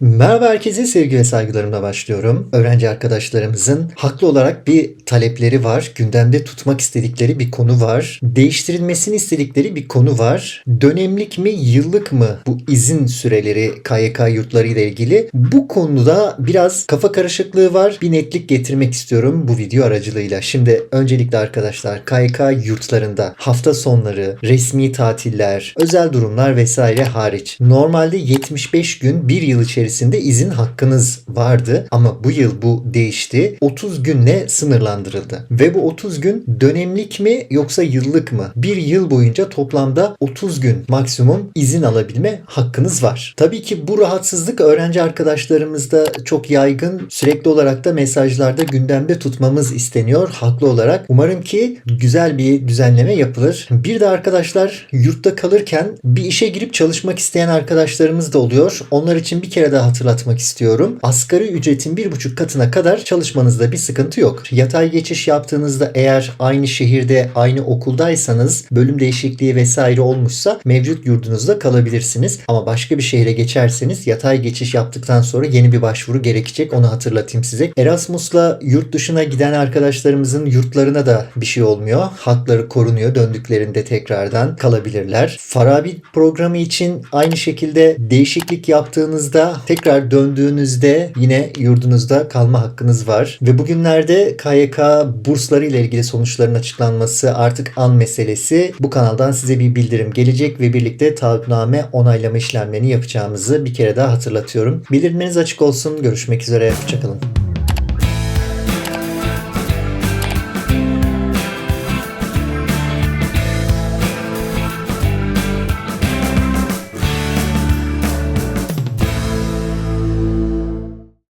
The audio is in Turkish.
Merhaba herkese sevgi ve saygılarımla başlıyorum. Öğrenci arkadaşlarımızın haklı olarak bir talepleri var. Gündemde tutmak istedikleri bir konu var. Değiştirilmesini istedikleri bir konu var. Dönemlik mi yıllık mı bu izin süreleri KYK yurtları ile ilgili? Bu konuda biraz kafa karışıklığı var. Bir netlik getirmek istiyorum bu video aracılığıyla. Şimdi öncelikle arkadaşlar KYK yurtlarında hafta sonları, resmi tatiller, özel durumlar vesaire hariç normalde 75 gün bir yıl içerisinde izin hakkınız vardı ama bu yıl bu değişti. 30 günle sınırlandırıldı. Ve bu 30 gün dönemlik mi yoksa yıllık mı? Bir yıl boyunca toplamda 30 gün maksimum izin alabilme hakkınız var. Tabii ki bu rahatsızlık öğrenci arkadaşlarımızda çok yaygın. Sürekli olarak da mesajlarda gündemde tutmamız isteniyor haklı olarak. Umarım ki güzel bir düzenleme yapılır. Bir de arkadaşlar yurtta kalırken bir işe girip çalışmak isteyen arkadaşlarımız da oluyor. Onlar için bir kere daha hatırlatmak istiyorum. Asgari ücretin bir buçuk katına kadar çalışmanızda bir sıkıntı yok. Yatay geçiş yaptığınızda eğer aynı şehirde aynı okuldaysanız bölüm değişikliği vesaire olmuşsa mevcut yurdunuzda kalabilirsiniz. Ama başka bir şehre geçerseniz yatay geçiş yaptıktan sonra yeni bir başvuru gerekecek. Onu hatırlatayım size. Erasmus'la yurt dışına giden arkadaşlarımızın yurtlarına da bir şey olmuyor. Hakları korunuyor. Döndüklerinde tekrardan kalabilirler. Farabi programı için aynı şekilde değişiklik yaptığınızda tekrar döndüğünüzde yine yurdunuzda kalma hakkınız var. Ve bugünlerde KYK bursları ile ilgili sonuçların açıklanması artık an meselesi. Bu kanaldan size bir bildirim gelecek ve birlikte taahhütname onaylama işlemlerini yapacağımızı bir kere daha hatırlatıyorum. Bildirimleriniz açık olsun. Görüşmek üzere. Hoşçakalın.